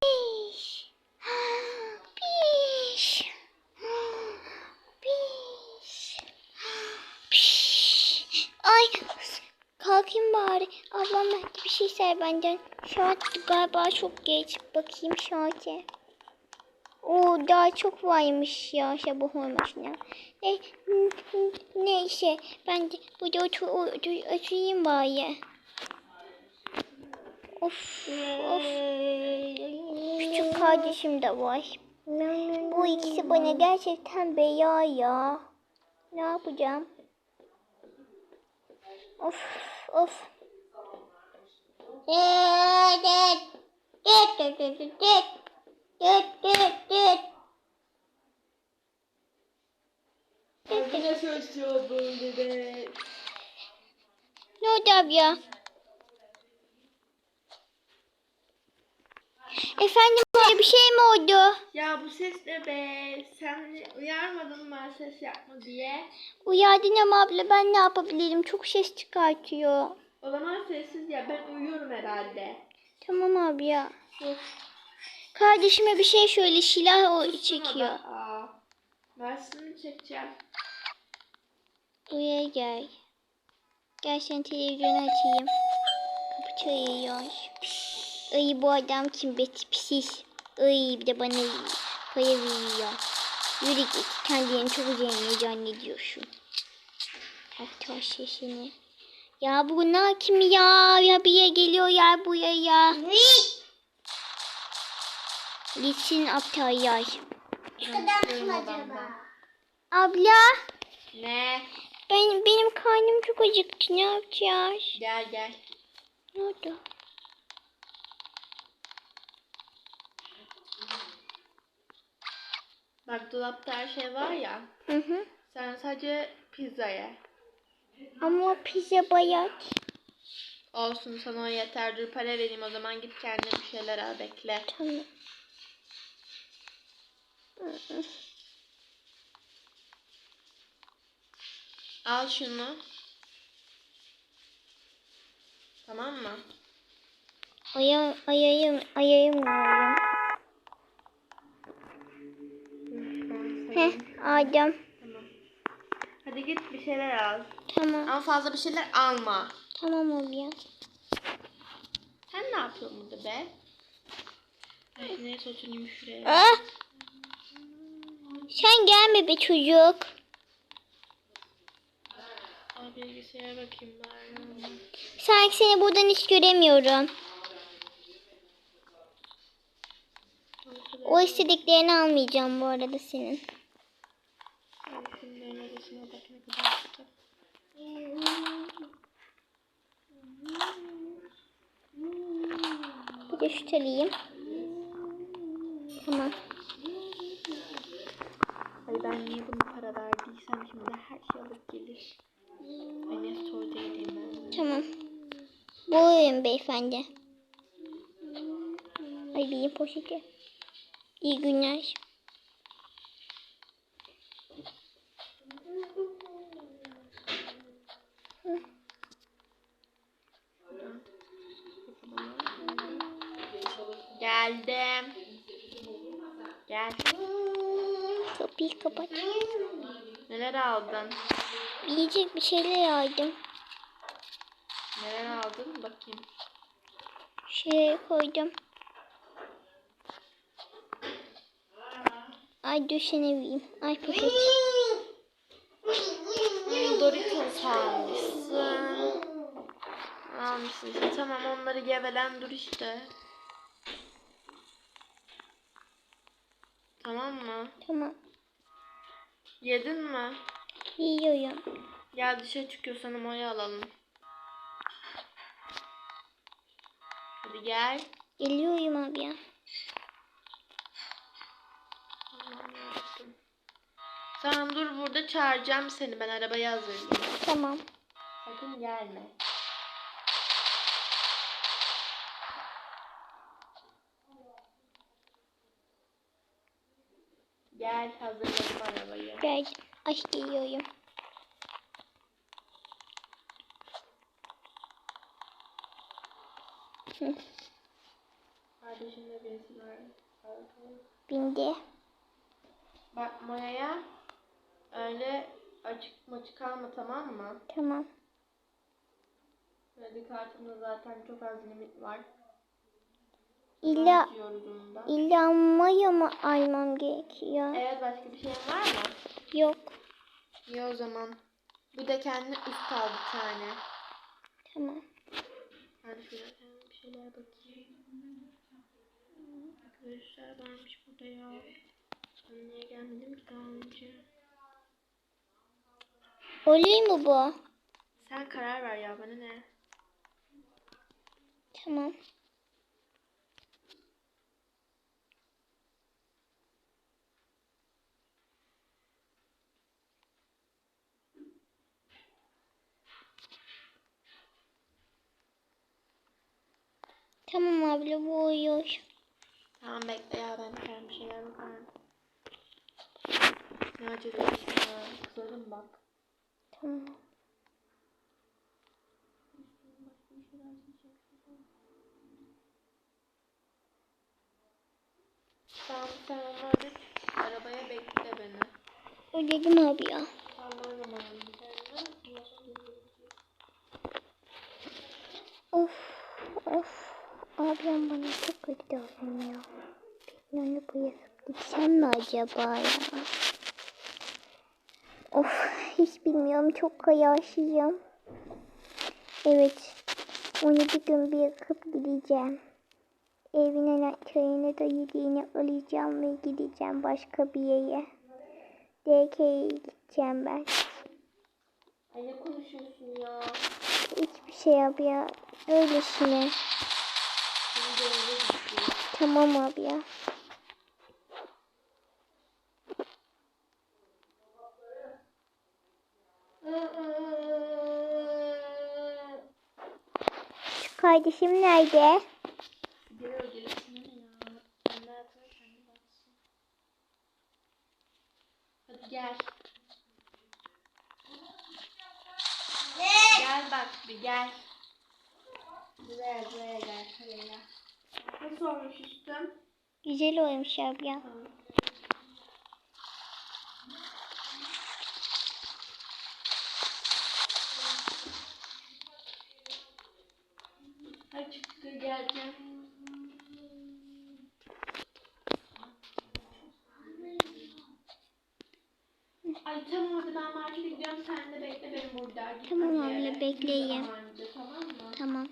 Piş. Piş. Piş. Piş. Ay kalkayım bari. Ablam belki bir şey ister benden. Saat galiba çok geç. Bakayım saate. Oo daha çok varmış ya sabah olmasına. Ne, neyse ben de burada otur, oturayım bari. Of of. Küçük kardeşim de var. Bu ikisi bana gerçekten bela ya. Ne yapacağım? Of of. Söylüyor böyle be? Ne oldu abi ya? Efendim böyle bir şey mi oldu? Ya bu ses ne be? Sen uyarmadın mı ses yapma diye? Uyardın ama abla ben ne yapabilirim? Çok ses çıkartıyor. O zaman sessiz ya ben uyuyorum herhalde. Tamam abi ya. Kardeşime bir şey söyle silah o Şuna çekiyor. Aa, ben şunu çekeceğim. Buraya gel. Gel sen televizyonu açayım. Kapı çalıyor. Ay bu adam kim be tipsiz. Ay bir de bana para veriyor. Yürü git. Kendini çok zengin zannediyorsun. Hatta sesini. Ya bunlar kim ya? Ya bir geliyor ya buraya. Gitsin aptal ya. Odamdan. Abla. Ne? Ben, benim karnım çok acıktı. Ne yapacağız? Gel gel. Ne oldu? Bak dolapta her şey var ya. Hı hı. Sen sadece pizza ye. Ama pizza bayat. Olsun sana o yeter. Dur para vereyim o zaman git kendine bir şeyler al bekle. Tamam. Al şunu. Tamam mı? Ayağım, ayağım, ayağım ağrıyor. Heh, aldım. Tamam. Hadi git bir şeyler al. Tamam. Ama fazla bir şeyler alma. Tamam oluyor. Sen ne yapıyorsun burada be? Ay neyse oturayım şuraya. Ah! Sen gelme be çocuk. Al bilgisayara bakayım bari. Sanki seni buradan hiç göremiyorum. O istediklerini almayacağım bu arada senin. Şunların arasına bak ne kadar güzel. Alayım. Tamam. Ay ben niye bunu para verdiysem şimdi her şey alıp gelir. Ay ne store'da gideyim ben. Tamam. Buyurun beyefendi. Ay bir poşeti. İyi günler. Hı. Geldim. Gel. Kapıyı kapat. Neler aldın? Yiyecek bir şeyler aldım. Neler aldın? Bakayım. Şuraya koydum. Ay düşene vereyim. Ay poşet. Hmm, Doritos almışsın. Almışsın. Tamam onları gevelen dur işte. Tamam mı? Tamam. Yedin mi? Yiyorum. Gel dışarı çıkıyor sana maya alalım. Hadi gel. Geliyorum abi ya. Tamam dur burada çağıracağım seni. Ben arabayı hazırlayayım. Tamam. Sakın gelme. Gel hazırladım arabayı. Geldim. Ay geliyorum. Yaşında birisi var. Bindi. Bak Maya'ya öyle açık maçı kalma tamam mı? Tamam. Kredi kartımda zaten çok az limit var. İlla da. illa maya mı almam gerekiyor? Evet başka bir şeyin var mı? Yok. İyi o zaman. Bir de kendine üst al bir tane. Tamam. Ben şuraya bir şeyler bakayım. Arkadaşlar varmış burada ya. Ben niye gelmedim ki daha önce? Oluyor mu bu? Sen karar ver ya bana ne? Tamam. Tamam abla bu uyuyor. Tamam bekle ya ben bir şeyler bakarım. Ne ya? Kızarım bak. Tamam. Tamam sen onları arabaya bekle beni. Ödedim abi ya. Tamam. Of of. Ablam bana çok kötü davranıyor. Ben onu bırakıp gitsem mi acaba ya? Of hiç bilmiyorum çok kararsızım. Evet. Onu bir gün bırakıp gideceğim. Evin anahtarını da yediğini alacağım ve gideceğim başka bir yere. DK'ye gideceğim ben. Ay ne konuşuyorsun ya? Hiçbir şey abi ya. Öylesine. Tamam abi ya. Şu kardeşim nerede? Hadi gel. Gel bak bir gel. Buraya buraya gel şuraya. Nasıl olmuş üstüm? Güzel olmuş abi ya. Tamam. Hadi çıktı geleceğim. Ay tamam hadi ben markete gidiyorum sen de bekle beni burada. Tamam abla, bekleyeyim. Zamanında, Tamam mı? Tamam.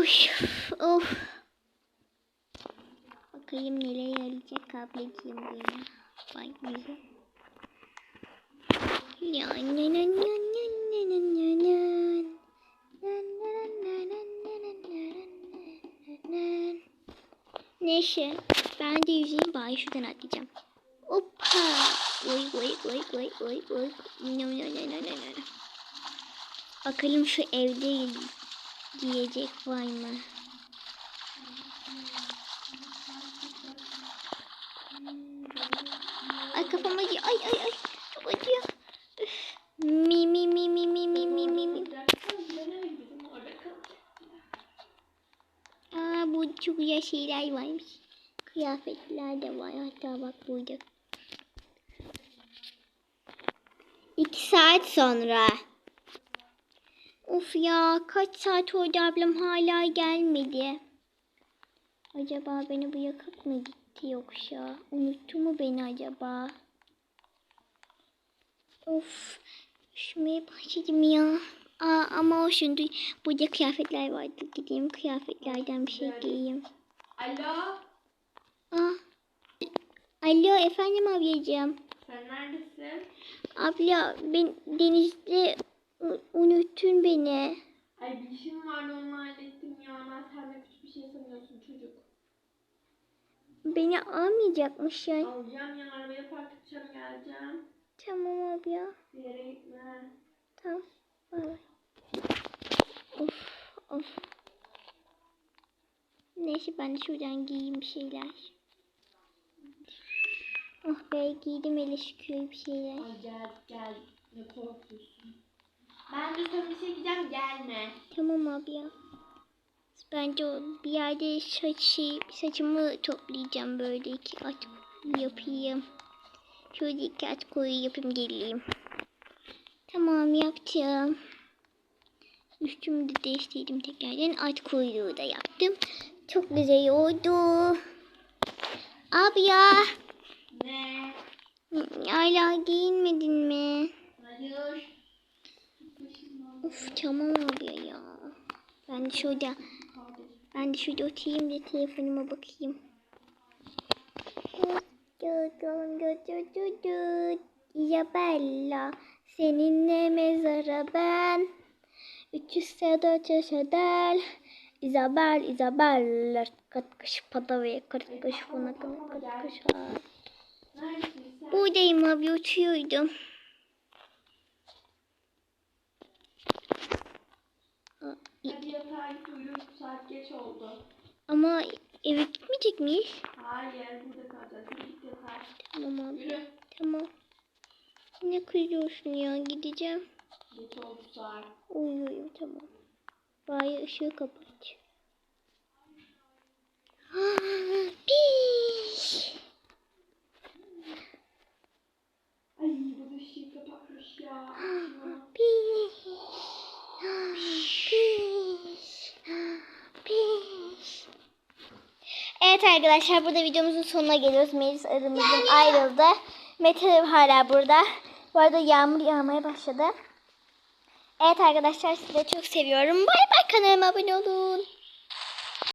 Of of. Bakayım neler gelecek ablacığım benim. Vay güzel. Ya na na na na na na na na. Neyse ben de yüzeyim bari şuradan atlayacağım. Hoppa. Oy oy oy oy oy oy. No no no no no no. Bakalım şu evde giyecek var mı? Ay kafam acıyor. Ay ay ay. Çok acıyor. Mi mi mi mi mi mi mi mi mi. Aa bu çok güzel şeyler varmış. Kıyafetler de var. Hatta bak burada. İki saat sonra. Of ya kaç saat oldu ablam hala gelmedi. Acaba beni bırakıp mı gitti yoksa? Unuttu mu beni acaba? Of üşümeye başladım ya. Aa, ama olsun dur. Burada kıyafetler vardı. Gideyim kıyafetlerden bir şey giyeyim. Alo, Aa. Alo efendim ablacığım. sen neredesin? Abla ben denizde unuttun beni. Ay bir işim vardı onu hallettim ya. Ben senden küçük bir şey sanıyorsun çocuk. Beni almayacakmışsın. Alacağım ya arabaya park edeceğim geleceğim. Tamam abla. Bir yere gitme. Tamam. Bay bay. Of of. Neyse ben de şuradan giyeyim bir şeyler. Oh be giydim ele şükür bir şeyler. Ay gel gel. Ne korkuyorsun? Şey diyeceğim gelme. Tamam abi ya. Bence bir yerde saçı, saçımı toplayacağım böyle iki at yapayım. Şöyle iki at koyu yapayım geleyim. Tamam yaptım. Üstümü de değiştirdim tekrardan. At kuyruğu da yaptım. Çok güzel oldu. Abi ya. Ne? Hala giyinmedin mi? Hayır. Of tamam abi ya. Ben şurada ben de şurada oturayım da telefonuma bakayım. Isabella seninle mezara ben Üçüzse dört yaşadel Isabel Isabel Kırk kış pada ve kırk kış buna kırk kış Neredesin sen? Buradayım abi uçuyordum. Hadi yatağa git uyu. Saat geç oldu. Ama eve gitmeyecek miyiz? Hayır burada kalacağız. Git yatağa. Tamam abi. Yürü. Tamam. Ne kızıyorsun ya gideceğim. Geç oldu saat. Uyuyorum tamam. Bari ışığı kapat. Piş. Ay bu da ışığı kapatmış ya. Piş. Piş. Piş. Evet arkadaşlar burada videomuzun sonuna geliyoruz. Melis aramızdan ayrıldı. Mete hala burada. Bu arada yağmur yağmaya başladı. Evet arkadaşlar sizi çok seviyorum. Bay bay kanalıma abone olun.